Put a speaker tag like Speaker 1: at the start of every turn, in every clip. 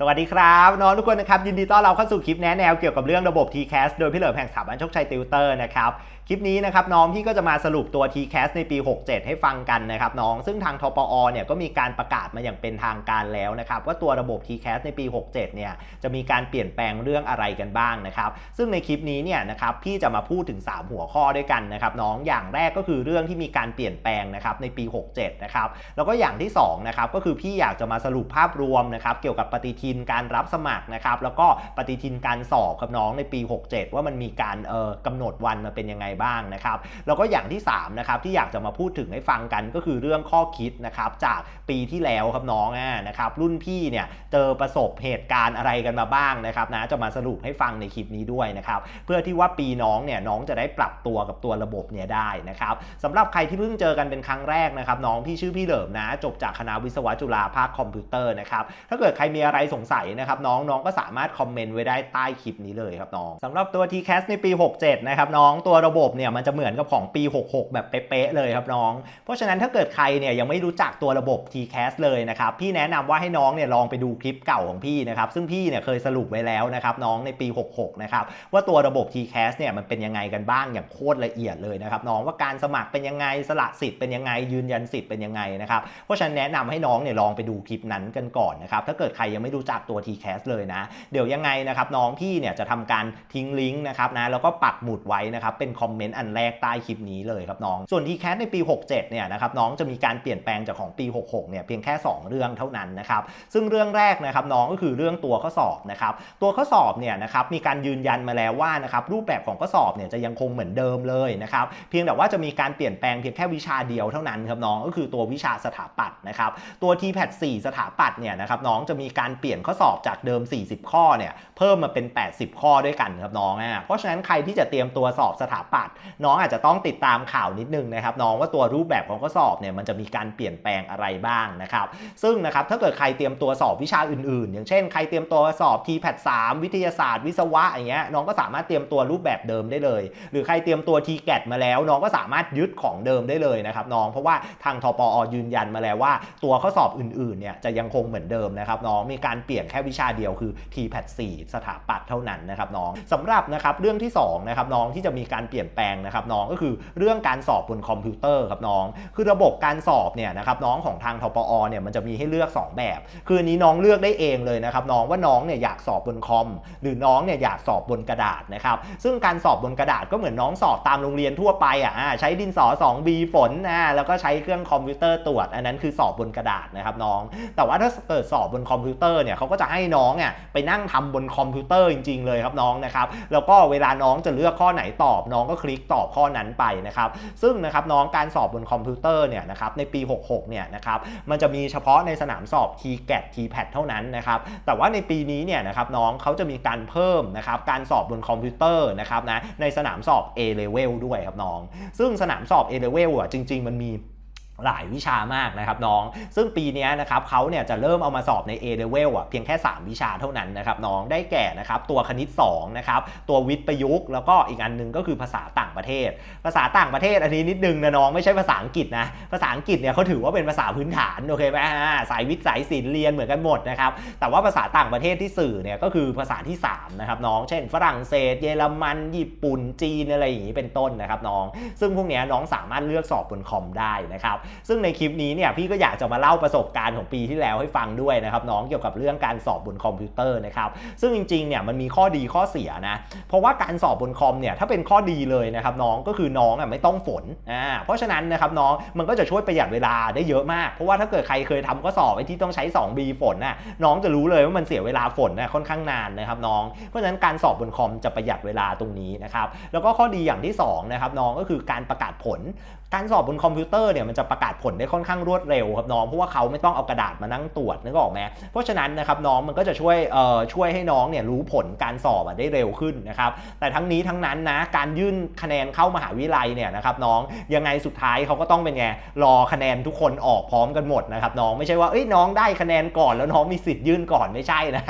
Speaker 1: สวัสดีครับน้องทุกคนนะครับยินดีต้อนรับเข้าสู่คลิปแนะแนวเกี่ยวกับเรื่องระบบ TCAS โดยพี่เหลิมแห่งสถาบันโชคชัยติวเตอร์นะครับคลิปนี้นะครับน้องพี่ก็จะมาสรุปตัว TCAS ในปี 67 ให้ฟังกันนะครับน้องซึ่งทางทปอเนี่ยก็มีการประกาศมาอย่างเป็นทางการแล้วนะครับว่าตัวระบบ TCAS ในปี 67 เนี่ยจะมีการเปลี่ยนแปลงเรื่องอะไรกันบ้างนะครับซึ่งในคลิปนี้เนี่ยนะครับพี่จะมาพูดถึง 3 หัวข้อด้วยกันนะครับน้องอย่างแรกก็คือเรื่องที่มีการเปลี่ยนแปลงนะครับในปี 67 นะครับแล้วก็อย่างที่2นะครับก็คือพี่อยากจะมาสรุปภาพรวมนะครับเกี่ยวกับปฏิทินการรับสมัครนะครับแล้วก็ปฏิทินการสอบกับน้องในปี 67 ว่ามันมีการเอ่อกำหนดวันมาเป็นยังไงบ้างนะครับแล้วก็อย่างที่3นะครับที่อยากจะมาพูดถึงให้ฟังกันก็คือเรื่องข้อคิดนะครับจากปีที่แล้วครับน้องนะครับรุ่นพี่เนี่ยเจอประสบเหตุการณ์อะไรกันมาบ้างนะครับนะจะมาสรุปให้ฟังในคลิปนี้ด้วยนะครับเพื่อที่ว่าปีน้องเนี่ยน้องจะได้ปรับตัวกับตัวระบบเนี่ยได้นะครับสำหรับใครที่เพิ่งเจอกันเป็นครั้งแรกนะครับน้องพี่ชื่อพี่เหลิมนะ จบจากคณะวิศวะจุฬาภาคคอมพิวเตอร์นะครับถ้าเกิดใครมีอะไรสงสัยนะครับน้องน้องก็สามารถคอมเมนต์ไว้ได้ใต้คลิปนี้เลยครับน้องสำหรับตัว TCAS ในปี 67 นะครับน้องตัวระบบเนี่ยมันจะเหมือนกับของปี 66 แบบเป๊ะๆเลยครับน้อง เพราะฉะนั้นถ้าเกิดใครเนี่ยยังไม่รู้จักตัวระบบ TCAS เลยนะครับพี่แนะนำว่าให้น้องเนี่ยลองไปดูคลิปเก่าของพี่นะครับซึ่งพี่เนี่ยเคยสรุปไว้แล้วนะครับน้องในปี 66 นะครับว่าตัวระบบ TCAS เนี่ยมันเป็นยังไงกันบ้างอย่างโคตรละเอียดเลยนะครับน้องว่าการสมัครเป็นยังไงสละสิทธิ์เป็นยังไงยืนยันสิทธิ์เป็นยังไงนะครับเพราะฉะนั้นแนะนำให้น้องเนี่ยลองไปดูคลิปนั้นกันก่อนนะครับถ้าเกิดใครยังไม่รู้จักตัว TCAS เลยนะ เดี๋ยวยังไงนะครับน้องพี่เนี่ยจะทำการทิ้งลิงก์นะครับนะแล้วก็ปักหมุดไว้นะครับเป็นคอมเมนต์อันแรกใต้คลิปนี้เลยครับน้อง ส่วน TCAS ในปี 67เนี่ยนะครับน้องจะมีการเปลี่ยนแปลงจากของปี 66เนี่ยเพียงแค่ 2 เรื่องเท่านั้นนะครับซึ่งเรื่องแรกนะครับน้องก็คือเรื่องตัวข้อสอบนะครับตัวข้อสอบเนี่ยนะครับมีการยืนยันมาแล้วว่านะครับรูปแบบของข้อสอบเนี่ยจะยังคงเหมือนเดิมเลยนะครับเพียงแต่ว่าจะมีการเปลี่ยนแปลงเพียงแค่วิชาเดียวเท่านั้นครับน้องก็คือตัววิชาสถาปัตย์นะครับตัว TPAT 4สถาปัตย์เนี่ยนะครับน้องจะมีการเปลี่ยนข้อสอบจากเดิม 40 ข้อเนี่ยเพิ่มมาเป็น 80 ข้อด้วยกันครับน้องอะเพราะฉะนั้นใครที่จะเตรียมตัวสอบสถาปัตย์น้องอาจจะต้องติดตามข่าวนิดนึงนะครับน้องว่าตัวรูปแบบของข้อสอบเนี่ยมันจะมีการเปลี่ยนแปลงอะไรบ้างนะครับซึ่งนะครับถ้าเกิดใครเตรียมตัวสอบวิชาอื่น ๆ อย่างเช่นใครเตรียมตัวสอบ TPAT 3วิทยาศาสตร์วิศวะอย่างเงี้ยน้องก็สามารถเตรียมตัวรูปแบบเดิมได้เลย หรือใครเตรียมตัว TGAT มาแล้ว น้องก็สามารถยึดของเดิมได้เลยนะครับน้องเพราะว่าทางทปอยืนยันมาแล้วว่า ตัวข้อสอบอื่นๆเนี่ยจะยังคงเหมือนเดิมนะครับน้องมีการเปลี่ยนแค่วิชาเดียวคือ TPAT 4สถาปัตย์เท่านั้นนะครับน้องสำหรับนะครับเรื่องที่2นะครับน้องที่จะมีการเปลี่ยนแปลงนะครับน้องก็คือเรื่องการสอบบนคอมพิวเตอร์ครับน้อง คือระบบการสอบเนี่ยนะครับน้องของทางทปอเนี่ยมันจะมีให้เลือก 2 แบบ คือนนี้น้องเลือกได้เองเลยนะครับน้องว่าน้องเนี่ยอยากสอบบนคอม หรือน้องเนี่ยอยากสอบบนกระดาษนะครับซึ่งการสอบบนกระดาษก็เหมือนน้องสอบตามโรงเรียนทั่วไปอะใช้ดินสอ 2B ฝนนะแล้วก็ใช้เครื่องคอมพิวเตอร์ตรวจ อันนั้นคือสอบบนกระดาษนะครับน้อง แต่ว่าถ้าเกิดสอบบนคอมพิวเตอร์เนี่ยเขาก็จะให้น้องอะไปนั่งทำบนคอมพิวเตอร์จริง ๆ เลยครับน้องนะครับแล้วก็เวลาน้องจะเลือกข้อไหนตอบ น้องก็คลิกตอบข้อนั้นไปนะครับซึ่งนะครับน้องการสอบบนคอมพิวเตอร์เนี่ยนะครับในปี 66 เนี่ยนะครับมันจะมีเฉพาะในสนามสอบ TGAT TPAT เท่านั้นนะครับแต่ว่าในปีนี้เนี่ยนะครับน้องเขาจะมีการเพิ่มนะครับการสอบบนคอมพิวเตอร์นะครับนะในสนามสอบ A level ด้วยครับน้อง ซึ่งสนามสอบ A level อะจริง ๆ มันมี หลายวิชามากนะครับน้อง ซึ่งปีนี้นะครับเขาเนี่ยจะเริ่มเอามาสอบใน A level อะเพียงแค่ 3 วิชาเท่านั้นนะครับน้องได้แก่นะครับตัวคณิต2นะครับตัววิทย์ประยุกต์แล้วก็อีกอันหนึงก็คือภาษาต่างประเทศ ภาษาต่างประเทศอันนี้นิดนึงนะน้องไม่ใช่ภาษาอังกฤษนะภาษาอังกฤษเนี่ยเขาถือว่าเป็นภาษาพื้นฐานโอเคไหมฮะสายวิทย์สายศิลป์เรียนเหมือนกันหมดนะครับแต่ว่าภาษาต่างประเทศที่สื่อเนี่ยก็คือภาษาที่3นะครับน้องเช่น ฝรั่งเศส เยอรมัน ญี่ปุ่นจีนอะไรอย่างนี้เป็นต้นนะครับน้อง ซึ่งพวกนี้น้องสามารถเลือกสอบบนคอมได้นะครับซึ่งในคลิปนี้เนี่ยพี่ก็อยากจะมาเล่าประสบการณ์ของปีที่แล้วให้ฟังด้วยนะครับน้องเกี่ยวกับเรื่องการสอบบนคอมพิวเตอร์นะครับซึ่งจริงๆเนี่ยมันมีข้อดีข้อเสียนะเพราะว่าการสอบบนคอมเนี่ยถ้าเป็นข้อดีเลยนะครับน้องก็คือน้องอะไม่ต้องฝนอ่าเพราะฉะนั้นนะครับน้องมันก็จะช่วยประหยัดเวลาได้เยอะมาก เพราะว่าถ้าเกิดใครเคยทำข้อสอบไอ้ที่ต้องใช้ 2B ฝนน่ะน้องจะรู้เลยว่ามันเสียเวลาฝนน่ะค่อนข้างนานนะครับน้องเพราะฉะนั้นการสอบบนคอมจะประหยัดเวลาตรงนี้นะครับแล้วก็ข้อดีอย่างที่สองนะครับน้องก็คือการประกาศผล การสอบบนคอมพิวเตอร์เนี่ยมันจะประกาศผลได้ค่อนข้างรวดเร็วครับน้องเพราะว่าเขาไม่ต้องเอากระดาษมานั่งตรวจนึกออกไหมเพราะฉะนั้นนะครับน้องมันก็จะช่วยเอ่อช่วยให้น้องเนี่ยรู้ผลการสอบได้เร็วขึ้นนะครับแต่ทั้งนี้ทั้งนั้นนะการยื่นคะแนนเข้ามหาวิทยาลัยเนี่ยนะครับน้องยังไงสุดท้ายเขาก็ต้องเป็นไงรอคะแนนทุกคนออกพร้อมกันหมดนะครับน้องไม่ใช่ว่าเอ้ยน้องได้คะแนนก่อนแล้วน้องมีสิทธิ์ยื่นก่อนไม่ใช่นะ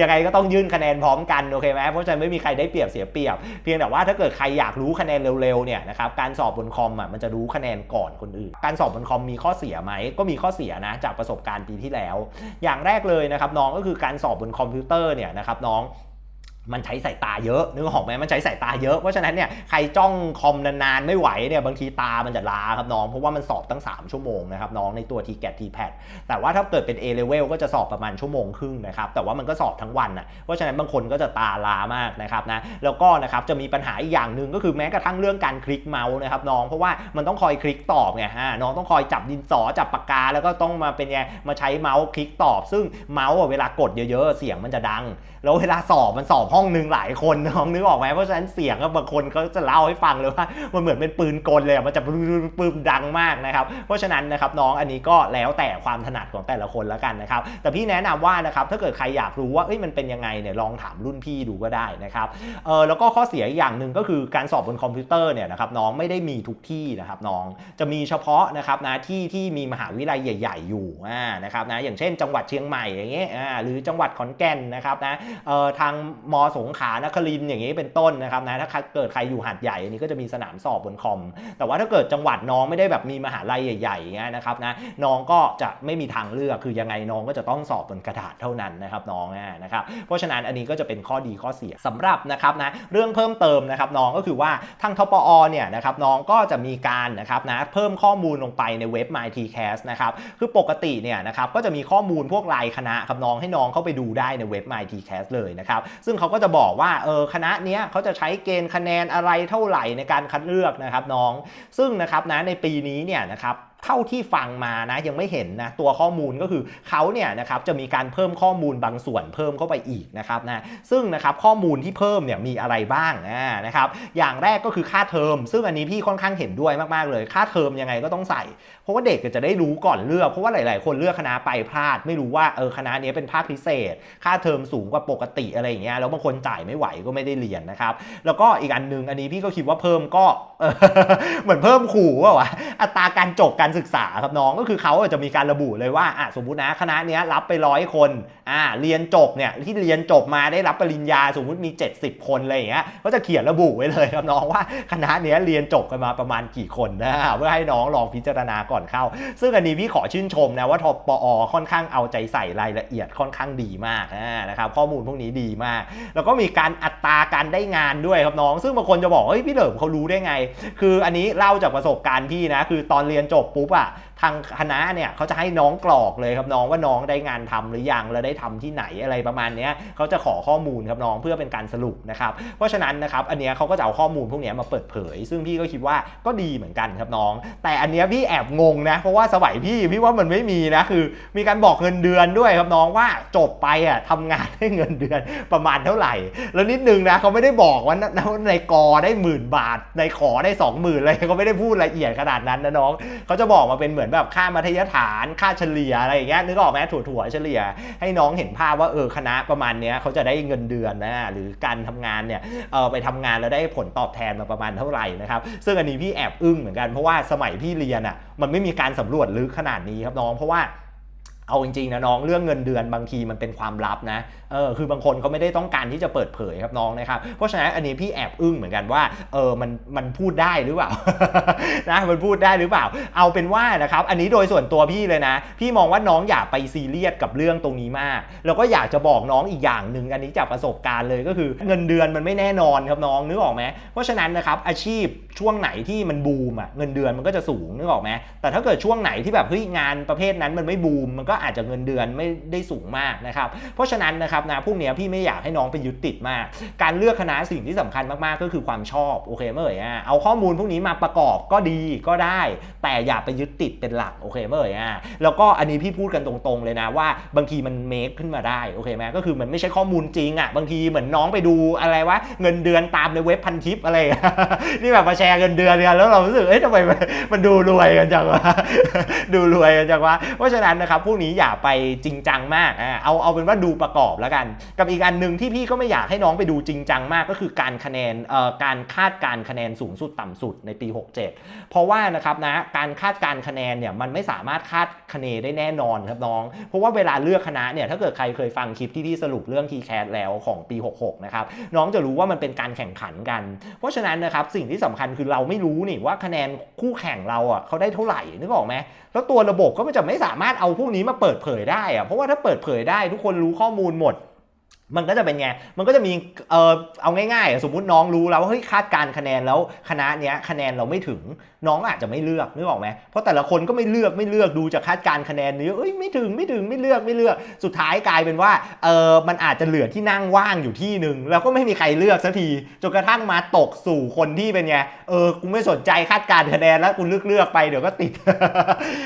Speaker 1: ยังไงก็ต้องยื่นคะแนนพร้อมกันโอเคไหมเพราะฉะนั้นไม่มีใครได้เปรียบเสียเปรียบ เพียงแต่ว่าถ้าเกิดใครอยากรู้คะแนนเร็วๆเนี่ยนะครับการสอบบนคอมอะมันจะรู้คะแนนก่อนคนอื่นการสอบบนคอมมีข้อเสียไหมก็มีข้อเสียนะจากประสบการณ์ปีที่แล้ว อย่างแรกเลยนะครับน้องก็คือการสอบบนคอมพิวเตอร์เนี่ยนะครับน้อง มันใช้สายตาเยอะนึกออกไหมมันใช้สายตาเยอะ เพราะฉะนั้นเนี่ยใครจ้องคอมนานๆไม่ไหวเนี่ยบางทีตามันจะล้าครับน้อง เพราะว่ามันสอบตั้ง 3 ชั่วโมงนะครับน้องในตัว t g a t t p a d แต่ว่าถ้าเกิดเป็น A level ก็จะสอบประมาณชั่วโมงครึ่งนะครับแต่ว่ามันก็สอบทั้งวันนะเพราะฉะนั้นบางคนก็จะตาล้ามากนะครับนะแล้วก็นะครับจะมีปัญหาอีกอย่างหนึ่งก็คือแม้กระทั่งเรื่องการคลิกเมาส์นะครับน้องเพราะว่ามันต้องคอยคลิกตอบไงฮะน้องต้องคอยจับดินสอจับปากกา แล้วก็ต้องมาเป็นไงมาใช้เมาส์คลิกตอบ ซึ่งเมาส์เวลากดเยอะๆเสียงมันจะดัง แล้วเวลาสอบมันสอบห้องหนึ่งหลายคนน้องนึกออกไหมเพราะฉะนั้นเสียงก็บางคนเขาจะเล่าให้ฟังเลยว่ามันเหมือนเป็นปืนกลเลยมันจะปืนปืนดังมากนะครับเพราะฉะนั้นนะครับน้องอันนี้ก็แล้วแต่ความถนัดของแต่ละคนแล้วกันนะครับแต่พี่แนะนำว่านะครับถ้าเกิดใครอยากรู้ว่าเอ้ยมันเป็นยังไงเนี่ยลองถามรุ่นพี่ดูก็ได้นะครับเออแล้วก็ข้อเสียอย่างหนึ่งก็คือการสอบบนคอมพิวเตอร์เนี่ยนะครับน้องไม่ได้มีทุกที่นะครับน้องจะมีเฉพาะนะครับนะที่ที่มีมหาวิทยาลัยใหญ่ ๆ อยู่อ่านะครับนะอย่างเช่น จังหวัดเชียงใหม่อย่างเงี้ยอ่าหรือจังหวัดขอนแก่นนะครับนะเอ่อทางมสงขลานครินอย่างนี้เป็นต้นนะครับนะถ้าเกิดใครอยู่หาดใหญ่อันนี้ก็จะมีสนามสอบบนคอม แต่ว่าถ้าเกิดจังหวัดน้องไม่ได้แบบมีมหาลัยใหญ่ๆเงี้ยนะครับนะน้องก็จะไม่มีทางเลือกคือยังไงน้องก็จะต้องสอบบนกระดาษเท่านั้นนะครับน้องนะครับเพราะฉะนั้นอันนี้ก็จะเป็นข้อดีข้อเสียสำหรับนะครับนะเรื่องเพิ่มเติมนะครับน้องก็คือว่าทางทปอเนี่ยนะครับน้องก็จะมีการนะครับนะเพิ่มข้อมูลลงไปในเว็บ MyTCast นะครับคือปกติเนี่ยนะครับก็จะมีข้อมูลพวกรายคณะครับน้องให้น้องเข้าไปดูได้ในเว็บ MyTCast เลยนะครับซึ่งเขาก็็จะบอกว่าเออคณะเนี้ยเขาจะใช้เกณฑ์คะแนนอะไรเท่าไหร่ในการคัดเลือกนะครับน้อง ซึ่งนะครับนะในปีนี้เนี่ยนะครับ เท่าที่ฟังมานะยังไม่เห็นนะตัวข้อมูลก็คือเขาเนี่ยนะครับจะมีการเพิ่มข้อมูลบางส่วนเพิ่มเข้าไปอีกนะครับนะซึ่งนะครับข้อมูลที่เพิ่มเนี่ยมีอะไรบ้างนะครับอย่างแรกก็คือค่าเทอม ซึ่งอันนี้พี่ค่อนข้างเห็นด้วยมากๆเลย ค่าเทอมยังไงก็ต้องใส่ เพราะว่าเด็กจะได้รู้ก่อนเลือก เพราะว่าหลาย ๆ คนเลือกคณะไปพลาด ไม่รู้ว่าเออคณะนี้เป็นภาคพิเศษ ค่าเทอมสูงกว่าปกติอะไรอย่างเงี้ยแล้วบางคนจ่ายไม่ไหวก็ไม่ได้เรียนนะครับแล้วก็อีกอันหนึงอันนี้พี่ก็คิดว่าเพิ่มก็เออเหมือนเพิ่มขู่ว่าวะอัตราการจบการศึกษาครับน้องก็คือเขาจะมีการระบุเลยว่าอะสมมตินะคณะนี้รับไปร้อยคนอ่าเรียนจบเนี่ยที่เรียนจบมาได้รับปริญญาสมมุติมี 70 คนอะไรอย่างเงี้ยก็จะเขียนระบุไว้เลยครับน้องว่าคณะนี้เรียนจบกันมาประมาณกี่คนนะเพื่อให้น้องลองพิจารณาก่อนเข้า ซึ่งอันนี้พี่ขอชื่นชมนะว่าทปอค่อนข้างเอาใจใส่รายละเอียดค่อนข้างดีมากนะครับข้อมูลพวกนี้ดีมาก แล้วก็มีการอัตราการได้งานด้วยครับน้อง ซึ่งบางคนจะบอกเฮ้ยพี่เหลิมเขารู้ได้ไง คืออันนี้เล่าจากประสบการณ์พี่นะคือตอนเรียนจบปุ๊บอะทางคณะเนี่ยเขาจะให้น้องกรอกเลยครับน้องว่าน้องได้งานทำหรือยังแล้วได้ทำที่ไหนอะไรประมาณเนี้ยเขาจะขอข้อมูลครับน้องเพื่อเป็นการสรุปนะครับเพราะฉะนั้นนะครับอันเนี้ยเขาก็จะเอาข้อมูลพวกเนี้ยมาเปิดเผย ซึ่งพี่ก็คิดว่าก็ดีเหมือนกันครับน้อง แต่อันเนี้ยพี่แอบงงนะเพราะว่าสมัยพี่พี่ว่ามันไม่มีนะคือ มีการบอกเงินเดือนด้วยครับน้องว่าจบไปอะทำงานได้เงินเดือนประมาณเท่าไหร่ แล้วนิดนึงนะเขาไม่ได้บอกว่าในกอได้หมื่นบาท ในขอได้สองหมื่นเลยเขาไม่ได้พูดละเอียดขนาดนั้นนะน้องเขาจะบอกมาเป็นเหมือนแบบค่ามัธยฐานค่าเฉลี่ยอะไรอย่างเงี้ยนึกออกไหมถั่วๆเฉลี่ย ให้น้องเห็นภาพว่าเออคณะประมาณเนี้ยเขาจะได้เงินเดือนนะหรือการทำงานเนี่ยเออไปทำงานแล้วได้ผลตอบแทนมาประมาณเท่าไหร่นะครับซึ่งอันนี้พี่แอบอึ้งเหมือนกันเพราะว่าสมัยพี่เรียนอะมันไม่มีการสำรวจลึกขนาดนี้ครับน้องเพราะว่า เอาจริงๆนะน้องเรื่องเงินเดือนบางทีมันเป็นความลับนะเออคือบางคนเขาไม่ได้ต้องการที่จะเปิดเผยครับน้องนะครับเพราะฉะนั้นอันนี้พี่แอบอึ้งเหมือนกันว่าเออมันมันพูดได้หรือเปล่านะมันพูดได้หรือเปล่า เอาเป็นว่านะครับอันนี้โดยส่วนตัวพี่เลยนะ พี่มองว่าน้องอย่าไปซีเรียสกับเรื่องตรงนี้มาก แล้วก็อยากจะบอกน้องอีกอย่างหนึ่งอันนี้จากประสบการณ์เลยก็คือเงินเดือนมันไม่แน่นอนครับน้องนึกออกไหมเพราะฉะนั้นนะครับอาชีพช่วงไหนที่มันบูมอะเงินเดือนมันก็จะสูงนึกออกไหมแต่ถ้าเกิดช่วงไหนที่แบบเฮ้ยงานประเภทนั้นมันไม่บูมมันก็อาจจะเงินเดือนไม่ได้สูงมากนะครับเพราะฉะนั้นนะครับนะพวกเนี้ยพี่ไม่อยากให้น้องไปยึดติดมาก การเลือกคณะสิ่งที่สำคัญมาก ๆ ก็คือความชอบโอเคเมื่อไหร่อะเอาข้อมูลพวกนี้มาประกอบก็ดีก็ได้ แต่อย่าไปยึดติดเป็นหลักโอเคเมื่อไหร่อะแล้วก็อันนี้พี่พูดกันตรงๆเลยนะว่าบางทีมันเมคขึ้นมาได้โอเคไหมก็คือมันไม่ใช่ข้อมูลจริงอะบางทีเหมือนน้องไปดูอะไรวะเงินเดือนตามในเว็บพันทิปอะไรนี่แบบมาแชร์เงินเดือนกันแล้วเรารู้สึกเอ๊ะทำไมมันดูรวยกันจังวะดูรวยกันจังวะเพราะฉะนั้นนะครับพวกนี้นี้อย่าไปจริงจังมากอ่าเอาเอาเป็นว่าดูประกอบแล้วกัน กับอีกอันหนึ่งที่พี่ก็ไม่อยากให้น้องไปดูจริงจังมากก็คือการคะแนนเอ่อการคาดการคะแนนสูงสุดต่ำสุดในปี 67 เพราะว่านะครับนะการคาดการคะแนนเนี่ยมันไม่สามารถคาดคะเนได้แน่นอนครับน้อง เพราะว่าเวลาเลือกคณะเนี่ยถ้าเกิดใครเคยฟังคลิปที่พี่สรุปเรื่อง t c a t แล้วของปี 66 นะครับน้องจะรู้ว่ามันเป็นการแข่งขันกัน เพราะฉะนั้นนะครับสิ่งที่สำคัญคือเราไม่รู้นี่ว่าคะแนนคู่แข่งเราอะเขาได้เท่าไหร่นึกออกไหมแล้วตัวระบบก็มันจะไม่สามารถเอาพวกนี้มาเปิดเผยได้อะเพราะว่าถ้าเปิดเผยได้ ทุกคนรู้ข้อมูลหมด มันก็จะเป็นไง มันก็จะมี เออเอาง่ายๆ สมมุติน้องรู้แล้วว่าเฮ้ยคาดการคะแนนแล้วคณะเนี้ยคะแนนเราไม่ถึง น้องอาจจะไม่เลือกนึกออกไหมเพราะแต่ละคนก็ไม่เลือกไม่เลือกดูจากคาดการคะแนนนี้เอ้ยไม่ถึงไม่ถึงไม่เลือกไม่เลือก สุดท้ายกลายเป็นว่า เออมันอาจจะเหลือที่นั่งว่างอยู่ที่หนึ่งแล้วก็ไม่มีใครเลือกสักทีจนกระทั่งมาตกสู่คนที่เป็นไง เออกูไม่สนใจคาดการคะแนนแล้วกูเลือกเลือกไปเดี๋ยวก็ติด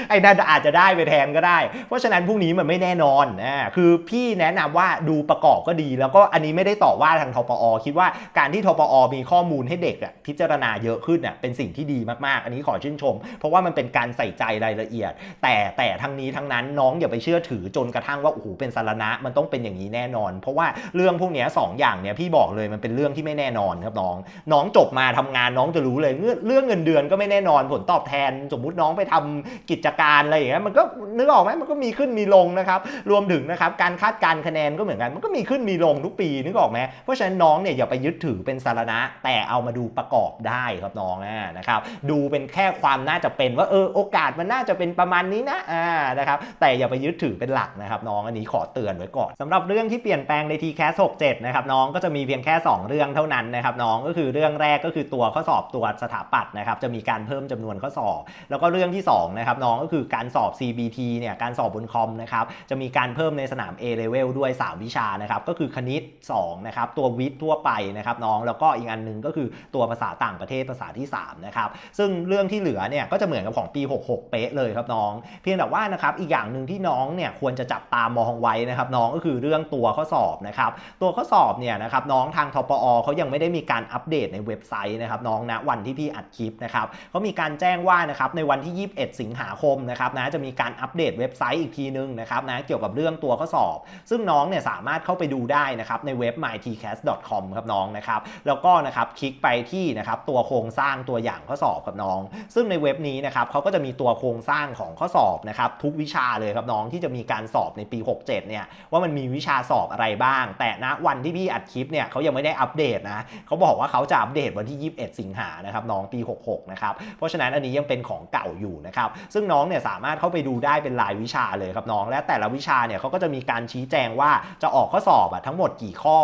Speaker 1: ไอ้นั่นอาจจะได้ไปแทนก็ได้ เพราะฉะนั้นพรุ่งนี้มันไม่แน่นอนนะคือพี่แนะนำว่าดูประกอบก็ดี แล้วก็อันนี้ไม่ได้ต่อว่าทางทปอ คิดว่าการที่ทปอ มีข้อมูลให้เด็กอะพิจารณาเยอะขึ้นเป็นสิ่งที่ดีมากๆ อันนี้ขอชื่นชม เพราะว่ามันเป็นการใส่ใจรายละเอียด แต่แต่ทั้งนี้ทั้งนั้นน้องอย่าไปเชื่อถือจนกระทั่งว่าโอ้โหเป็นสารณะมันต้องเป็นอย่างนี้แน่นอน เพราะว่าเรื่องพวกนี้สองอย่างเนี่ยพี่บอกเลยมันเป็นเรื่องที่ไม่แน่นอนครับน้อง น้องจบมาทำงานน้องจะรู้เลยเรื่องเรื่องเงินเดือนก็ไม่แน่นอนผลตอบแทน สมมุติน้องไปทำกิจการอะไรอย่างเงี้ยมันก็นึกออกไหมมันก็มีขึ้นมีลงนะครับรวมถึงนะครับการคาดการคะแนนก็เหมือนกันมันก็มีขึ้นมีลงทุกปีนึกออกไหมเพราะฉะนั้นน้องเนี่ยอย่าไปยึดถือเป็นสารณะ แต่เอามาดูประกอบได้ครับน้องนะครับดูเป็นแค่ความน่าจะเป็นว่าเออโอกาสมันน่าจะเป็นประมาณนี้นะอ่านะครับแต่อย่าไปยึดถือเป็นหลักนะครับน้องอันนี้ขอเตือนไว้ก่อนสำหรับเรื่องที่เปลี่ยนแปลงใน TCAS 67นะครับน้องก็จะมีเพียงแค่ 2 เรื่องเท่านั้นนะครับน้องก็คือเรื่องแรกก็คือตัวข้อสอบตัวสถาปัตย์นะครับจะมีการเพิ่มจำนวนข้อสอบ แล้วก็เรื่องที่2นะครับน้องก็คือการสอบ CBT เนี่ยการสอบบนคอมนะครับจะมีการเพิ่มในสนาม A level ด้วย 3 วิชานะครับก็คือคณิต2นะครับตัววิทย์ทั่วไปนะครับน้องแล้วก็อีกอันหนึงก็คือตัวภาษาต่างประเทศภาษาที่3นะครับซึ่งเรื่องที่เหลือเนี่ยก็จะเหมือนกับของปี 66 เป๊ะเลยครับน้อง เพียงแต่ว่านะครับอีกอย่างหนึ่งที่น้องเนี่ยควรจะจับตามองไว้นะครับน้องก็คือเรื่องตัวข้อสอบนะครับตัวข้อสอบเนี่ยนะครับน้องทางทปอเขายังไม่ได้มีการอัปเดตในเว็บไซต์นะครับน้องนะวันที่พี่อัดคลิปนะครับเขามีการแจ้งว่านะครับในวันที่ 21 สิงหาคมนะครับนะจะมีการอัปเดตเว็บไซต์อีกทีนึงนะครับนะเกี่ยวกับเรื่องตัวข้อสอบ ซึ่งน้องเนี่ยสามารถเข้าไปดูได้นะครับในเว็บ mytcast.com ครับน้องนะครับแล้วก็นะครับคลิกไปที่นะครับตัวโครงสร้างตัวอย่างข้อสอบกับน้อง ซึ่งในเว็บนี้นะครับเขาก็จะมีตัวโครงสร้างของข้อสอบนะครับทุกวิชาเลยครับน้องที่จะมีการสอบในปี 67 เนี่ยว่ามันมีวิชาสอบอะไรบ้าง แต่ณวันที่พี่อัดคลิปเนี่ยเขายังไม่ได้อัปเดตนะเขาบอกว่าเขาจะอัปเดตวันที่ 21 สิงหานะครับน้องปี 66 นะครับเพราะฉะนั้นอันนี้ยังเป็นของเก่าอยู่นะครับซึ่งน้องเนี่ยสามารถเข้าไปดูได้เป็นรายวิชาเลยครับน้อง และแต่ละวิชาเนี่ยเขาก็จะมีการชี้แจงว่าจะออกข้อสอบอะทั้งหมดกี่ข้อ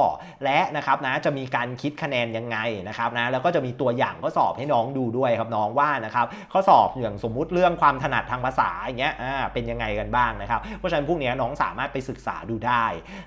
Speaker 1: และนะครับนะจะมีการคิดคะแนนยังไงนะครับนะแล้วก็จะมีตัวอย่างข้อสอบให้น้องดูด้วยครับน้องว่านะครับข้อสอบอย่างสมมุติเรื่องความถนัดทางภาษาอย่างเงี้ยอ่าเป็นยังไงกันบ้างนะครับเพราะฉะนั้นพวกนี้น้องสามารถไปศึกษาดูได้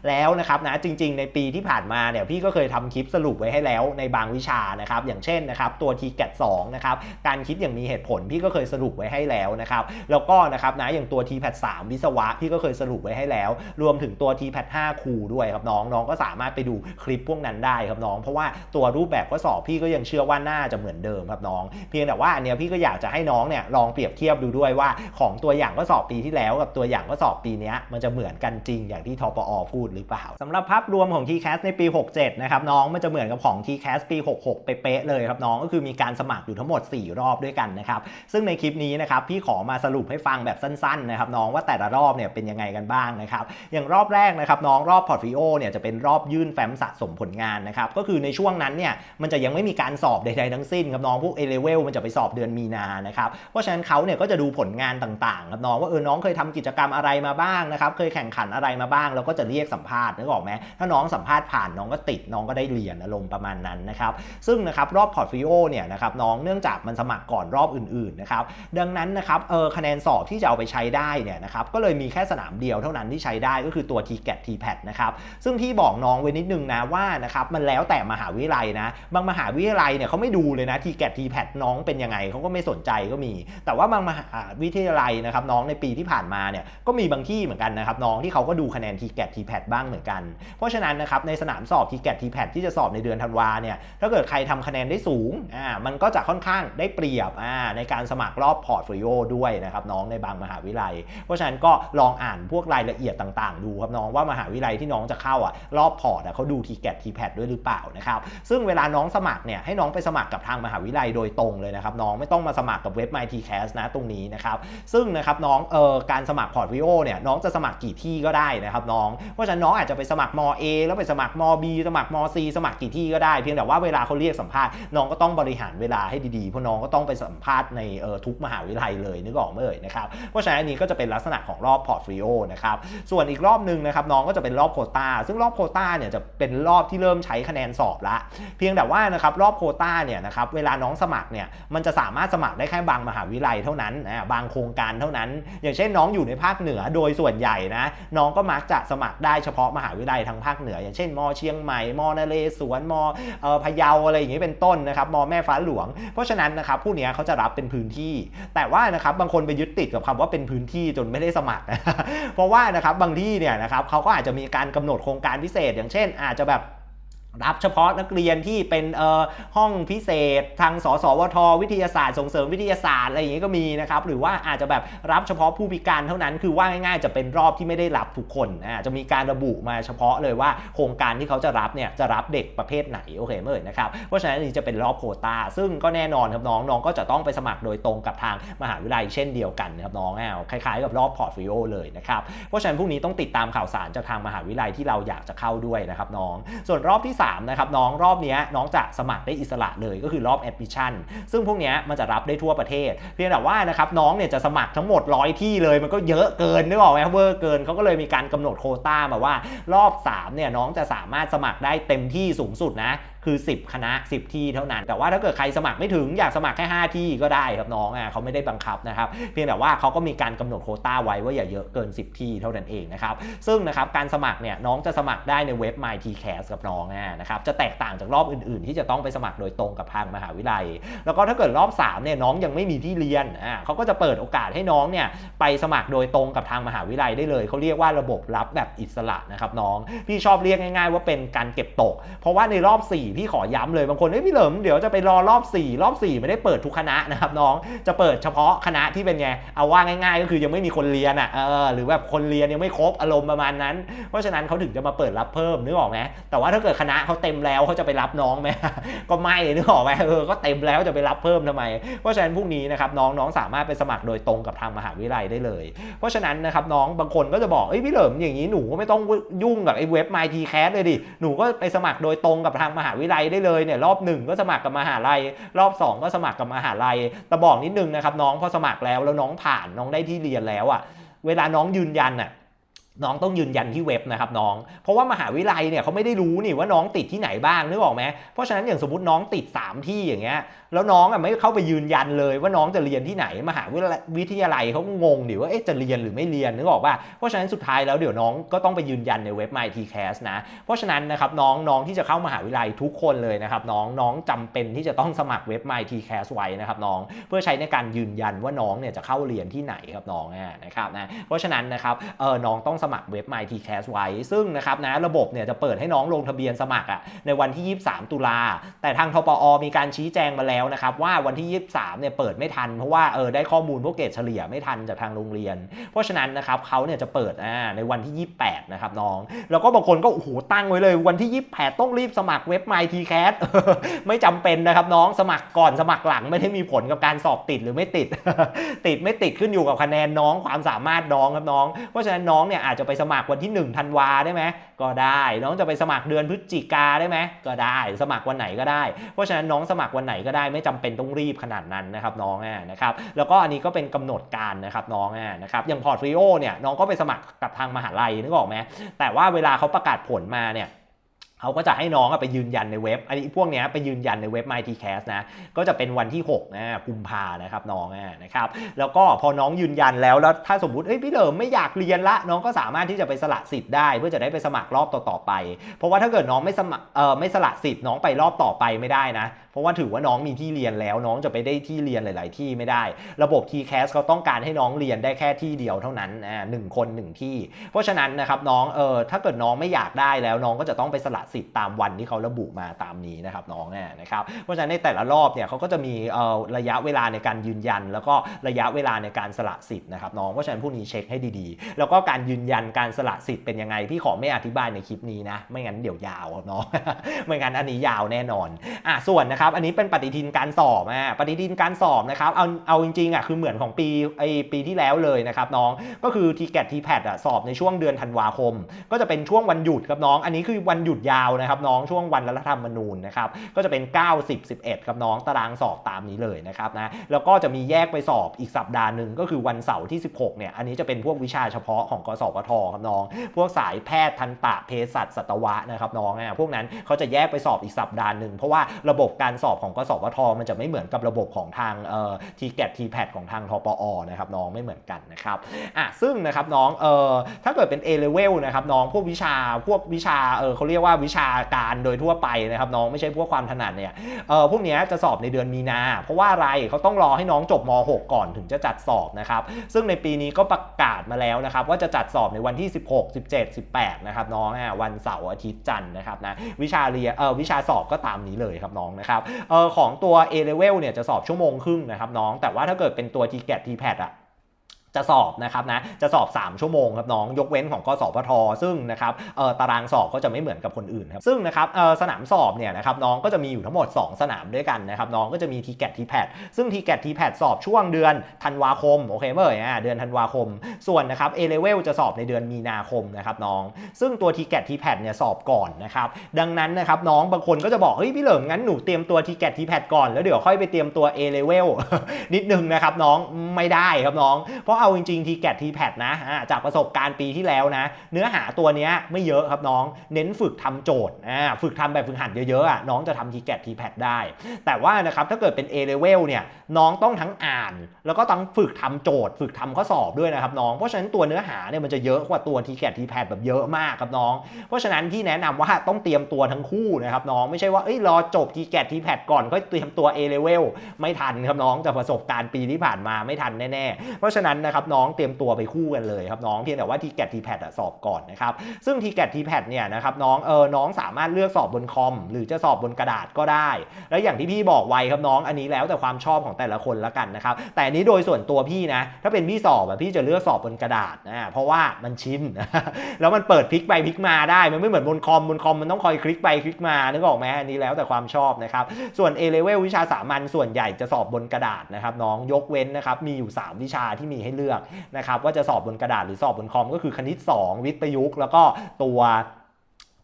Speaker 1: แล้วนะครับนะจริง ๆ ในปีที่ผ่านมาเนี่ยพี่ก็เคยทำคลิปสรุปไว้ให้แล้วในบางวิชานะครับอย่างเช่นนะครับตัว t g a t 2นะครับการคิดอย่างมีเหตุผลพี่ก็เคยสรุปไว้ให้แล้วนะครับแล้วก็นะครับนะอย่างตัว t p a t 3วิศวะพี่ก็เคยสรุปไว้ให้แล้ว รวมถึงตัว t p a t 5ครูด้วยครับน้องน้องก็สามารถไปดูคลิปพวกนั้นได้ครับน้อง เพราะว่าตัวรูปแบบข้อสอบพี่ก็ยังเชื่อว่าน่าจะเหมือนเดิมครับน้อง เพียงแต่ว่าอันเนี้ยพี่ก็อยากจะให้น้องเนี่ยลองเปรียบเทียบดูด้วยว่าของตัวอย่างข้อสอบปีที่แล้วกับตัวอย่างข้อสอบปีนี้มันจะเหมือนกันจริงอย่างที่ทปอพูดหรือเปล่าสำหรับภาพรวมของ TCAS ในปี 67 นะครับน้องมันจะเหมือนกับของ TCAS ปี 66เป๊ะเลยครับน้องก็คือมีการสมัครอยู่ทั้งหมด 4 รอบด้วยกันนะครับซึ่งในคลิปนี้นะครับพี่ขอมาสรุปให้ฟังแบบสั้นๆนะครับน้องว่าแต่ละรอบเนี่ยเป็นยังไงกันบ้างนะครับอย่างรอบแรกนะครับน้องรอบพอร์ตฟิโอเนี่ยจะเป็นรอบยื่นแฟ้มสะสมผลงานนะครับ ก็คือในช่วงนั้นเนี่ยมันจะยังไม่มีการสอบใดๆทั้งสิ้นครับน้องพวก A level มันจะไปสอบเดือนมีนานะครับ เพราะฉะนั้นเขาเนี่ยก็จะดูผลงานต่างๆครับน้องว่าเออน้องเคยทำกิจกรรมอะไรมาบ้างนะครับ เคยแข่งขันอะไรมาบ้าง แล้วก็จะเรียกสัมภาษณ์นึกออกไหมถ้าน้องสัมภาษณ์ผ่านน้องก็ติดน้องก็ได้เหรียนอารมณ์ประมาณนั้นนะครับ ซึ่งนะครับรอบพอร์ตฟิโอเนี่ยนะครับน้องเนื่องจากมันสมัครก่อนรอบอื่นๆนะครับดังนั้นนะครับเออคะแนนสอบที่จะเอาไปใช้ได้เนี่ยนะครับก็เลยมีแค่สนามเดียวเท่านั้นที่ใช้ได้ก็คือตัว t g a t t p a t นะครับซึ่งพี่บอกน้องไว้นิดนึงนะว่านะครับมันแล้วแต่มหาวิทยาลัยนะ บางมหาวิทยาลัยเนี่ยเขาไม่ดูเลยนะทีแกทีแพดน้องเป็นยังไงเขาก็ไม่สนใจก็มี แต่ว่าบางมหาวิทยาลัยนะครับน้องในปีที่ผ่านมาเนี่ยก็มีบางที่เหมือนกันนะครับน้องที่เขาก็ดูคะแนนทีแกทีแพดบ้างเหมือนกัน เพราะฉะนั้นนะครับในสนามสอบทีแกทีแพดที่จะสอบในเดือนธันวาเนี่ยถ้าเกิดใครทำคะแนนได้สูงอ่ามันก็จะค่อนข้างได้เปรียบอ่าในการสมัครรอบพอร์ตโฟลิโอด้วยนะครับน้องในบางมหาวิทยาลัย เพราะฉะนั้นก็ลองอ่านพวกรายละเอียดต่าง ๆ ดูครับน้องว่ามหาวิทยาลัยที่น้องจะเข้าอะรอบพอร์ตเขาดูทีแกตทีแพดด้วยหรือเปล่านะครับซึ่งเวลาน้องสมัครเนี่ยให้น้องไปสมัครกับทางมหาวิทยาลัยโดยตรงเลยนะครับน้องไม่ต้องมาสมัครกับเว็บ MyTCAS นะตรงนี้นะครับซึ่งนะครับน้องเอ่อการสมัครพอร์ตโฟลิโอเนี่ยน้องจะสมัครกี่ที่ก็ได้นะครับน้องเพราะฉะนั้นน้องอาจจะไปสมัครม A แล้วไปสมัครม B สมัครม C สมัครกี่ที่ก็ได้ เพียงแต่ว่าเวลาเขาเรียกสัมภาษณ์น้องก็ต้องบริหารเวลาให้ดีๆเพราะน้องก็ต้องไปสัมภาษณ์ในเอ่อทุกมหาวิทยาลัยเลยนึกออกไหมเอ่ยนะครับเพราะฉะนั้นอันนี้ก็จะเป็นลักษณะของรอบพอร์ตฟิโอนะครับส่วนอีกรอบหนึ่งนะครับน้องก็จะเป็นรอบโควตาซึ่งรอบโควตาเนี่ยจะเป็นรอบที่เริ่มใช้คะแนนสอบละ เพียงแต่ว่านะครับรอบโคต้าเนี่ยนะครับเวลาน้องสมัครเนี่ยมันจะสามารถสมัครได้แค่บางมหาวิทยาลัยเท่านั้นอ่าบางโครงการเท่านั้น อย่างเช่นน้องอยู่ในภาคเหนือโดยส่วนใหญ่นะน้องก็มักจะสมัครได้เฉพาะมหาวิทยาลัยทางภาคเหนือ อย่างเช่นมเชียงใหม่มนเรศวรมอพะเยาอะไรอย่างนี้เป็นต้นนะครับมแม่ฟ้าหลวง เพราะฉะนั้นนะครับผู้นี้เขาจะรับเป็นพื้นที่ แต่ว่านะครับบางคนไปยึดติดกับคำว่าเป็นพื้นที่จนไม่ได้สมัครเพราะว่านะครับบางที่เนี่ยนะครับเขาก็อาจจะมีการกำหนดโครงการพิเศษ อย่างเช่น อาจจะแบบ รับเฉพาะนักเรียนที่เป็นเอ่อห้องพิเศษ ทางสสวท วิทยาศาสตร์ส่งเสริมวิทยาศาสตร์อะไรอย่างนี้ก็มีนะครับหรือว่าอาจจะแบบรับเฉพาะผู้พิการเท่านั้นคือว่าง่ายๆจะเป็นรอบที่ไม่ได้รับทุกคนอ่าจะมีการระบุมาเฉพาะเลยว่าโครงการที่เขาจะรับเนี่ยจะรับเด็กประเภทไหนโอเคเมื่อนะครับเพราะฉะนั้นนนี้จะเป็นรอบโควตาซึ่งก็แน่นอนครับน้องน้องก็จะต้องไปสมัครโดยตรงกับทางมหาวิทยาลัยเช่นเดียวกันนะครับน้องอ่าคล้ายๆกับรอบพอร์ตฟิโอเลยนะครับเพราะฉะนั้นพวกนี้ต้องติดตามข่าวสารจากทางมหาวิทยาลัยที่เราอยากจะเข้าด้วยนะครับน้อง ส่วนรอบที่สามนะครับน้องรอบนี้น้องจะสมัครได้อิสระเลยก็คือรอบแอดมิชชั่นซึ่งพวกนี้มันจะรับได้ทั่วประเทศ เพียงแต่ว่านะครับน้องเนี่ยจะสมัครทั้งหมดร้อยที่เลย มันก็เยอะเกินนึกออกไหมเวอร์เกินเขาก็เลยมีการกำหนดโคต้ามาว่ารอบ3เนี่ยน้องจะสามารถสมัครได้เต็มที่สูงสุดนะ คือ 10 คณะ 10 ที่เท่านั้น แต่ว่าถ้าเกิดใครสมัครไม่ถึงอยากสมัครแค่ 5 ที่ก็ได้ครับน้องอะเขาไม่ได้บังคับนะครับ เพียงแต่ว่าเขาก็มีการกำหนดโควต้าไว้ว่าอย่าเยอะเกิน 10 ที่เท่านั้นเองนะครับ ซึ่งนะครับการสมัครเนี่ยน้องจะสมัครได้ในเว็บ MyTCAS กับน้องอะนะครับ จะแตกต่างจากรอบอื่น ๆ ที่จะต้องไปสมัครโดยตรงกับทางมหาวิทยาลัย แล้วก็ถ้าเกิดรอบ3เนี่ยน้องยังไม่มีที่เรียนอ่าเขาก็จะเปิดโอกาสให้น้องเนี่ยไปสมัครโดยตรงกับทางมหาวิทยาลัยได้เลย เขาเรียกว่าระบบรับแบบอิสระนะครับน้อง พี่ชอบเรียกง่าย ๆ ว่าเป็นการเก็บตก เพราะว่าในรอบ 4พี่ขอย้ำเลยบางคนเอ้ยพี่เหลิมเดี๋ยวจะไปรอรอบ 4 รอบ 4 ไม่ได้เปิดทุกคณะนะครับน้องจะเปิดเฉพาะคณะที่เป็นไงเอาว่าง่าย ๆ ก็คือยังไม่มีคนเรียนอะเออหรือแบบคนเรียนยังไม่ครบอารมณ์ประมาณนั้น เพราะฉะนั้นเขาถึงจะมาเปิดรับเพิ่มนึกออกไหมแต่ว่าถ้าเกิดคณะเขาเต็มแล้วเขาจะไปรับน้องไหมก็ไม่นึกออกไหมเออก็เต็มแล้วจะไปรับเพิ่มทำไม เพราะฉะนั้นพรุ่งนี้นะครับน้องน้องสามารถไปสมัครโดยตรงกับทางมหาวิทยาลัยได้เลย เพราะฉะนั้นนะครับน้องบางคนก็จะบอกเอ้ยพี่เหลิมอย่างนี้หนูก็ไม่ต้องยุ่งกับไอ้เว็บ MyTCAS เลยดิหนูก็ไปสมัครโดยตรงกับทางมหาวิทยาลัยได้เลยเนี่ยรอบหนึ่งก็สมัครกับมหาลัย รอบสองก็สมัครกับมหาลัยแต่บอกนิดนึงนะครับน้องพอสมัครแล้วแล้วน้องผ่านน้องได้ที่เรียนแล้วอะ่ะเวลาน้องยืนยันอะ น้องต้องยืนยันที่เว็บนะครับน้อง เพราะว่ามหาวิทยาลัยเนี่ยเขาไม่ได้รู้นี่ว่าน้องติดที่ไหนบ้างนึกออกไหมเพราะฉะนั้นอย่างสมมติน้องติด 3 ที่อย่างเงี้ยแล้วน้องอะไม่เข้าไปยืนยันเลยว่าน้องจะเรียนที่ไหน มหาวิทยาลัยเขางงดิว่าเอ๊ะจะเรียนหรือไม่เรียนนึกออกป่ะเพราะฉะนั้นสุดท้ายแล้วเดี๋ยวน้องก็ต้องไปยืนยันในเว็บ MyTCAS นะเพราะฉะนั้นนะครับน้องน้องที่จะเข้ามหาวิทยาลัยทุกคนเลยนะครับน้องน้องจำเป็นที่จะต้องสมัครเว็บ MyTCAS ไว้นะครับน้องเพื่อใช้ในการยืนยันว่าน้องเนี่ยจะเข้าเรียนที่ไหนครับน้องนะครับนะเพราะฉะนั้นนะครับเออน้องต้องสมัครเว็บ MyTCAS ไว้ ซึ่งนะครับนะระบบเนี่ยจะเปิดให้น้องลงทะเบียนสมัครอะในวันที่ 23 ตุลา แต่ทางทปอมีการชี้แจงมาแล้วนะครับว่าวันที่ 23 เนี่ยเปิดไม่ทัน เพราะว่าเออได้ข้อมูลพวกเกรดเฉลี่ยไม่ทันจากทางโรงเรียน เพราะฉะนั้นนะครับเขาเนี่ยจะเปิดอ่าในวันที่ 28 นะครับน้อง แล้วก็บางคนก็โอ้โหตั้งไว้เลยวันที่ 28 ต้องรีบสมัครเว็บ MyTCAS ไม่จำเป็นนะครับน้องสมัครก่อนสมัครหลังไม่ได้มีผลกับการสอบติดหรือไม่ติด ติดไม่ติดขึ้นอยู่กับคะแนนน้องความสามารถน้องครับน้อง เพราะฉะนั้นน้องเนี่ยอาจจะไปสมัครวันที่1ธันวาได้ไหมก็ได้ น้องจะไปสมัครเดือนพฤศจิกาได้ไหมก็ได้ สมัครวันไหนก็ได้ เพราะฉะนั้นน้องสมัครวันไหนก็ได้ไม่จำเป็นต้องรีบขนาดนั้นนะครับน้องอะนะครับแล้วก็อันนี้ก็เป็นกำหนดการนะครับน้องอะนะครับอย่างพอร์ตฟลิโอเนี่ยน้องก็ไปสมัครกับทางมหาลัยนึกออกไหมแต่ว่าเวลาเขาประกาศผลมาเนี่ย เขาก็จะให้น้องไปยืนยันในเว็บ อันนี้พวกเนี้ยไปยืนยันในเว็บ MyTCast นะ ก็จะเป็นวันที่6นะกุมภานะครับน้องนะครับ แล้วก็พอน้องยืนยันแล้ว แล้วถ้าสมมติเอ้ยพี่เหลิมไม่อยากเรียนละ น้องก็สามารถที่จะไปสละสิทธิ์ได้ เพื่อจะได้ไปสมัครรอบต่อๆไป เพราะว่าถ้าเกิดน้องไม่สมัครเออไม่สละสิทธิ์น้องไปรอบต่อไปไม่ได้นะเพราะว่าถือว่าน้องมีที่เรียนแล้วน้องจะไปได้ที่เรียนหลาย ๆ ที่ไม่ได้ ระบบ TCAS เขาต้องการให้น้องเรียนได้แค่ที่เดียวเท่านั้นนะหนึ่งคนหนึ่งที่ เพราะฉะนั้นนะครับน้องเออถ้าเกิดน้องไม่อยากได้แล้วน้องก็จะต้องไปสละสิทธิ์ตามวันที่เขาระบุมาตามนี้นะครับน้องเนี่ยนะครับเพราะฉะนั้นในแต่ละรอบเนี่ยเขาก็จะมีเออระยะเวลาในการยืนยัน แล้วก็ระยะเวลาในการสละสิทธิ์นะครับน้องเพราะฉะนั้นพวกนี้เช็คให้ดีๆ แล้วก็การยืนยันการสละสิทธิ์เป็นยังไงพี่ขอไม่อธิบายในคลิปนี้นะไม่งั้นเดี๋ยวยาวครับน้องไม่งั้นอันนี้ยาวแน่นอนอะส่วนนะครับอันนี้เป็นปฏิทินการสอบอะปฏิทินการสอบนะครับเอาเอาจริงๆอะคือเหมือนของปีไอปีที่แล้วเลยนะครับน้องก็คือ t ีแกตทีแพดอะสอบในช่วงเดือนธันวาคม ก็จะเป็นช่วงวันหยุดครับน้อง อันนี้คือวันหยุดยาวนะครับน้องช่วงวันรัฐธรรมนูญนะครับก็จะเป็น 9 10 11ครับน้องตารางสอบตามนี้เลยนะครับนะแล้วก็จะมีแยกไปสอบอีกสัปดาห์หนึ่งก็คือวันเสาร์ที่ 16เนี่ยอันนี้จะเป็นพวกวิชาเฉพาะของกสพทครับน้อง พวกสายแพทย์ทันตะเภสัชสัตวะนะครับน้องอะพวกนั้นเขาจะแยกไปสอบอีกสัปดาห์หนึ่งเพราะว่าระบบการการสอบของกสพทมันจะไม่เหมือนกับระบบของทางเอ่อทีแกทีแพดของทางทปอนะครับน้องไม่เหมือนกันนะครับอะซึ่งนะครับน้องเอ่อถ้าเกิดเป็น A level นะครับน้องพวกวิชาพวกวิชาเออเขาเรียกว่าวิชาการโดยทั่วไปนะครับน้องไม่ใช่พวกความถนัดเนี่ยเออพวกนี้จะสอบในเดือนมีนา เพราะว่าอะไรเขาต้องรอให้น้องจบม .6 ก่อนถึงจะจัดสอบนะครับซึ่งในปีนี้ก็ประกาศมาแล้วนะครับว่าจะจัดสอบในวันที่ 16 17 18นะครับน้องอะวันเสาร์อาทิตย์จันทร์นะครับนะวิชาเรียนเออวิชาสอบก็ตามนี้เลยครับน้องนะครับเออของตัว A level เนี่ยจะสอบชั่วโมงครึ่งนะครับน้อง แต่ว่าถ้าเกิดเป็นตัว g c a t TPAT อะ จะสอบนะครับนะจะสอบ 3 ชั่วโมงครับน้องยกเว้นของกสพทซึ่งนะครับตารางสอบก็จะไม่เหมือนกับคนอื่นครับซึ่งนะครับสนามสอบเนี่ยนะครับน้องก็จะมีอยู่ทั้งหมด 2 สนามด้วยกันนะครับน้องก็จะมี t g a t t p a t ซึ่ง t g a t t p a t สอบช่วงเดือนธันวาคมโอเคเมื่อไหร่อะเดือนธันวาคม ส่วนนะครับ A level จะสอบในเดือนมีนาคมนะครับน้อง ซึ่งตัว t g a t t p a t เนี่ยสอบก่อนนะครับดังนั้นนะครับน้องบางคนก็จะบอกเฮ้ยพี่เหลิมงั้นหนูเตรียมตัว t g a t t p a t ก่อนแล้วเดี๋ยวค่อยไปเตรียมตัว A level นิดนึงนะครับน้องไม่ได้ครับน้องเพราะเอาจริงๆ t g a t t p a t นะจากประสบการณ์ปีที่แล้วนะ เนื้อหาตัวนี้ไม่เยอะครับน้อง เน้นฝึกทำโจทย์ฝึกทำแบบฝึกหัดเยอะๆน้องจะทำ t g a t t p a t ได้ แต่ว่านะครับถ้าเกิดเป็น A level เนี่ยน้องต้องทั้งอ่าน แล้วก็ต้องฝึกทำโจทย์ ฝึกทำข้อสอบด้วยนะครับน้องเพราะฉะนั้นตัวเนื้อหาเนี่ยมันจะเยอะกว่าตัว t g a t t p a t แบบเยอะมากครับน้อง เพราะฉะนั้นที่แนะนำว่าต้องเตรียมตัวทั้งคู่นะครับน้องไม่ใช่ว่าเอ้ยรอจบ t g a t t p a t ก่อนก็เตรียมตัว A level ไม่ทันครับน้องจากประสบการณ์ปีที่ผ่านมาไม่ทันแน่ๆเพราะฉะนั้นนะครับน้องเตรียมตัวไปคู่กันเลยครับน้องเพียงแต่ว่า t g a t t p a t สอบก่อนนะครับซึ่ง t g a t t p a t เนี่ยนะครับน้องเออน้องสามารถเลือกสอบบนคอม หรือจะสอบบนกระดาษก็ได้ และอย่างที่พี่บอกไว้ครับน้องอันนี้แล้วแต่ความชอบของแต่ละคนละกันนะครับแต่อันนี้โดยส่วนตัวพี่นะถ้าเป็นพี่สอบอะพี่จะเลือกสอบบนกระดาษนะเพราะว่ามันชินแล้วมันเปิดพลิกไปพลิกมาได้มันไม่เหมือนบนคอมบนคอมมันต้องคอยคลิกไปคลิกมานึกออกไหมอันนี้แล้วแต่ความชอบนะครับส่วน A level วิชาสามัญส่วนใหญ่จะสอบบนกระดาษนะครับน้องยกเว้นนะครับมีอยู่ 3 วิชาที่มีให้เลือกนะครับว่าจะสอบบนกระดาษหรือสอบบนคอมก็คือคณิต 2 วิทย์ประยุกต์แล้วก็ตัว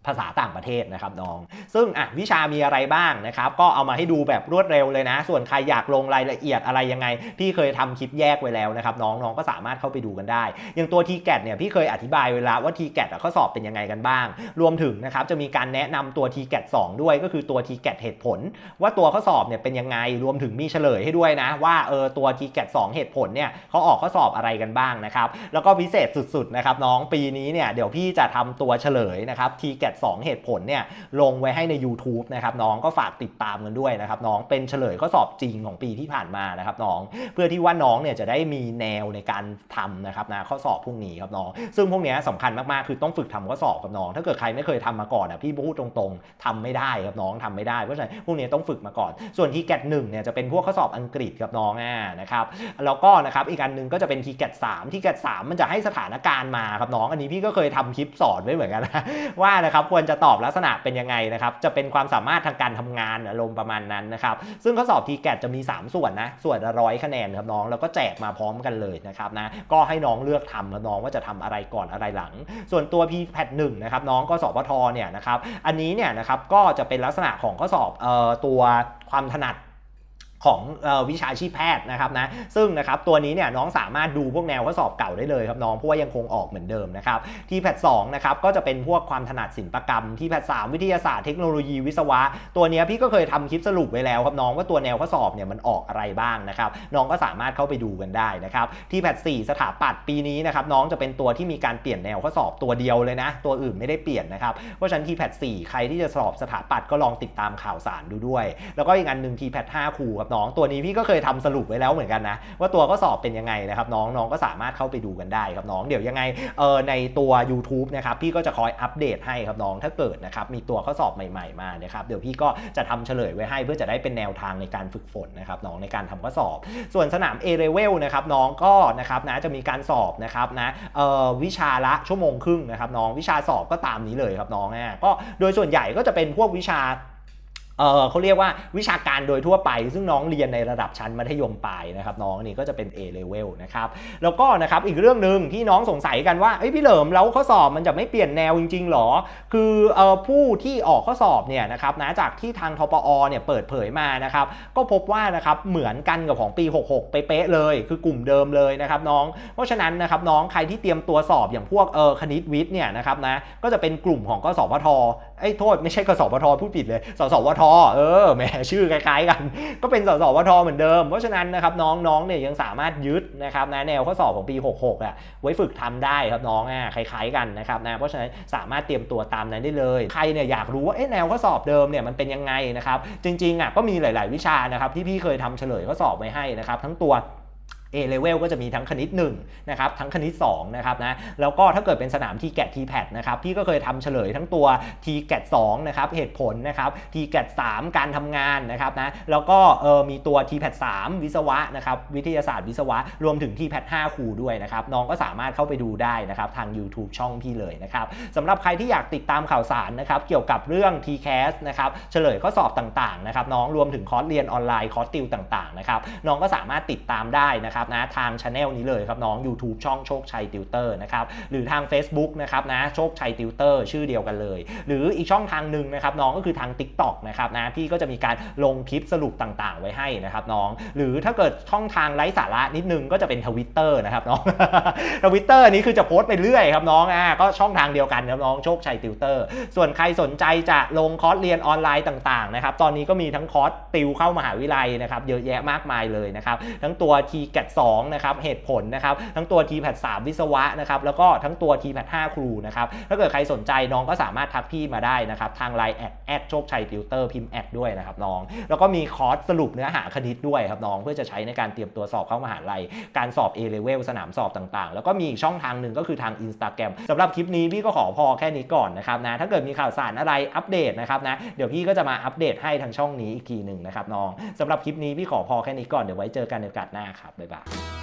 Speaker 1: ภาษาต่างประเทศนะครับน้อง ซึ่งอะวิชามีอะไรบ้างนะครับ ก็เอามาให้ดูแบบรวดเร็วเลยนะ ส่วนใครอยากลงรายละเอียดอะไรยังไง พี่เคยทำคลิปแยกไว้แล้วนะครับน้องน้องก็สามารถเข้าไปดูกันได้ อย่างตัว t g a t เนี่ยพี่เคยอธิบายเวลาว่า t g a t อะข้อสอบเป็นยังไงกันบ้าง รวมถึงนะครับจะมีการแนะนำตัว t g a t 2 ด้วยก็คือตัว t g a t เหตุผล ว่าตัวข้อสอบเนี่ยเป็นยังไงรวมถึงมีเฉลยให้ด้วยนะ ว่าเออตัว t g a t 2 เหตุผลเนี่ยเขาออกข้อสอบอะไรกันบ้างนะครับแล้วก็พิเศษสุดๆนะครับน้องปีนี้เนี่ยเดี๋ยวพี่จะทำตัวเฉลยนะครับ t g a t 2 เหตุผลเนี่ยลงไว้ให้ใน YouTube นะครับน้องก็ฝากติดตามกันด้วยนะครับน้องเป็นเฉลยข้อสอบจริงของปีที่ผ่านมานะครับน้อง เพื่อที่ว่าน้องเนี่ยจะได้มีแนวในการทำนะครับนะข้อสอบพวกนี้ครับน้อง ซึ่งพวกนี้สำคัญมากๆคือต้องฝึกทำข้อสอบครับน้อง ถ้าเกิดใครไม่เคยทำมาก่อนอะพี่พูดตรงๆทำไม่ได้ครับน้องทำไม่ได้เพราะฉะนั้นพวกนี้ต้องฝึกมาก่อน ส่วนทีแกตหนึ่งเนี่ยจะเป็นพวกข้อสอบอังกฤษครับน้องอ่านะครับแล้วก็นะครับอีกอันหนึ่งก็จะเป็นทีแกตสามทีแกตสามมันจะให้สถานการณ์มาครับน้อง อันนี้พี่ก็เคยทำคลิปสอนไว้เหมือนกันนะว่านะครับควรจะตอบลักษณะเป็นยังไงนะครับ จะเป็นความสามารถทางการทำงานอารมณ์ประมาณนั้นนะครับ ซึ่งข้อสอบทีแกจะมี 3 ส่วนนะ ส่วนละร้อยคะแนนครับน้อง แล้วก็แจกมาพร้อมกันเลยนะครับนะ ก็ให้น้องเลือกทำครับน้องว่าจะทำอะไรก่อนอะไรหลัง ส่วนตัว p แพทหนะครับน้องก็สอบพทเนี่ยนะครับ อันนี้เนี่ยนะครับก็จะเป็นลักษณะของข้อสอบเอ่อตัวความถนัด ของวิชาชีพแพทย์นะครับนะซึ่งนะครับตัวนี้เนี่ยน้องสามารถดูพวกแนวข้อสอบเก่าได้เลยครับน้องเพราะว่ายังคงออกเหมือนเดิมนะครับที่แพทสองนะครับก็จะเป็นพวกความถนัดศิลปกรรม ที่แพทสามวิทยาศาสตร์เทคโนโลยีวิศวะ ตัวเนี้ยพี่ก็เคยทำคลิปสรุปไว้แล้วครับน้องว่าตัวแนวข้อสอบเนี่ยมันออกอะไรบ้างนะครับน้องก็สามารถเข้าไปดูกันได้นะครับที่แพทสี่สถาปัตย์ปีนี้นะครับน้องจะเป็นตัวที่มีการเปลี่ยนแนวข้อสอบตัวเดียวเลยนะ ตัวอื่นไม่ได้เปลี่ยนนะครับเพราะฉะนั้นที่แพทสี่ใครที่จะสอบสถาปัตย์ก็ลองติดตามข่าวสารดูด้วย แล้วก็อีกอันหนึ่งทีแพทห้าครูครับน้องตัวนี้พี่ก็เคยทำสรุปไว้แล้วเหมือนกันนะ ว่าตัวข้อสอบเป็นยังไงนะครับน้องน้องก็สามารถเข้าไปดูกันได้ครับน้องเดี๋ยวยังไงเออในตัว YouTube นะครับพี่ก็จะคอยอัปเดตให้ครับน้องถ้าเกิดนะครับมีตัวข้อสอบใหม่ๆมานะครับเดี๋ยวพี่ก็จะทำเฉลยไว้ให้เพื่อจะได้เป็นแนวทางในการฝึกฝนนะครับน้องในการทำข้อสอบ ส่วนสนาม A level นะครับน้องก็นะครับนะจะมีการสอบนะครับนะเออวิชาละชั่วโมงครึ่งนะครับน้องวิชาสอบก็ตามนี้เลยครับน้องอะก็โดยส่วนใหญ่ก็จะเป็นพวกวิชา เออเขาเรียกว่าวิชาการโดยทั่วไป ซึ่งน้องเรียนในระดับชั้นมัธยมปลายนะครับน้องนี่ก็จะเป็น A level นะครับแล้วก็นะครับอีกเรื่องหนึ่งที่น้องสงสัยกันว่าเอ้ยพี่เหลิมแล้วข้อสอบมันจะไม่เปลี่ยนแนวจริงๆหรอ คือเออผู้ที่ออกข้อสอบเนี่ยนะครับนะจากที่ทางทปอเนี่ยเปิดเผยมานะครับก็พบว่านะครับเหมือนกันกับของปี 66เป๊ะเลย คือกลุ่มเดิมเลยนะครับน้อง เพราะฉะนั้นนะครับน้องใครที่เตรียมตัวสอบอย่างพวกเออคณิตวิทย์เนี่ยนะครับนะก็จะเป็นกลุ่มของกสพทไอ้โทษไม่ใช่กสพทพูดผิดเลย สสวทเออแหมชื่อคล้ายๆกัน ก็เป็นสสวทเหมือนเดิม เพราะฉะนั้นนะครับน้องๆเนี่ยยังสามารถยึดนะครับนะแนวข้อสอบของปี 66อะไว้ฝึกทำได้ครับน้องอะคล้ายๆกันนะครับนะเพราะฉะนั้นสามารถเตรียมตัวตามนั้นได้เลย ใครเนี่ยอยากรู้ว่าแนวข้อสอบเดิมเนี่ยมันเป็นยังไงนะครับจริงๆอะก็มีหลาย ๆ วิชานะครับที่พี่เคยทำเฉลยข้อสอบไว้ให้นะครับทั้งตัว A level ก็จะมีทั้งคณิต1นะครับทั้งคณิต2นะครับนะแล้วก็ถ้าเกิดเป็นสนาม t g a t t p a t นะครับพี่ก็เคยทำเฉลยทั้งตัว t g a t 2นะครับเหตุผลนะครับ t g a t 3การทำงานนะครับนะแล้วก็เออมีตัว t p a t 3วิศวะนะครับวิทยาศาสตร์วิศวะ รวมถึง t p a t 5ครูด้วยนะครับน้องก็สามารถเข้าไปดูได้นะครับทาง YouTube ช่องพี่เลยนะครับสำหรับใครที่อยากติดตามข่าวสารนะครับเกี่ยวกับเรื่อง TCAS นะครับเฉลยข้อสอบต่างๆนะครับน้องรวมถึงคอร์สเรียนออนไลน์คอร์สติวต่างๆนะครับน้องก็สามารถติดตามได้นะครับนะทางช anel นี้เลยครับน้อง YouTube ช่องโชคชัยติวเตอร์นะครับหรือทาง Facebook นะครับนะโชคชัยติวเตอร์ชื่อเดียวกันเลย หรืออีกช่องทางหนึ่งนะครับน้องก็คือทาง TikTok นะครับนะพี่ก็จะมีการลงคลิปสรุปต่างๆ ไว้ให้นะครับน้อง หรือถ้าเกิดช่องทางไร้สาระนิดนึงก็จะเป็นทวิตเตอร์นะครับน้องทวิตเตอร์นี้คือจะโพสต์ไปเรื่อยครับน้องอ่าก็ช่องทางเดียวกันครับน้องโชคชัยติวเตอร์ ส่วนใครสนใจจะลงคอร์สเรียนออนไลน์ต่างๆนะครับตอนนี้ก็มีทั้งคอร์สติวเข้ามหาวิทยาลัยนะครับเยอะแยะมากมายเลยนะครับทั้งตัว t g a t 2นะครับเหตุผลนะครับทั้งตัว t p a t 3วิศวะนะครับแล้วก็ทั้งตัว t p a t 5ครูนะครับถ้าเกิดใครสนใจน้องก็สามารถทักพี่มาได้นะครับทาง Line แอดแอดโชคชัยติวเตอร์พิมพ์แอดด้วยนะครับน้อง แล้วก็มีคอร์สสรุปเนื้อหาคณิตด้วยครับน้องเพื่อจะใช้ในการเตรียมตัวสอบเข้ามหาลัย การสอบ A level สนามสอบต่างๆ แล้วก็มีอีกช่องทางหนึ่งก็คือทาง Instagram สำหรับคลิปนี้พี่ก็ขอพอแค่นี้ก่อนนะครับนะถ้าเกิดมีข่าวสารอะไรอัปเดตนะครับนะเดี๋ยวพี่ก็จะมาอัปเดตให้ทางช่องนี้อีกทีหนึ่งนะครับน้องสำหรับคลิปนี้พี่ขอพอแค่นี้ก่อนเดี๋ยวไว้เจอกันในโอกาสหน้าครับบ๊ายบาย 감사합니다.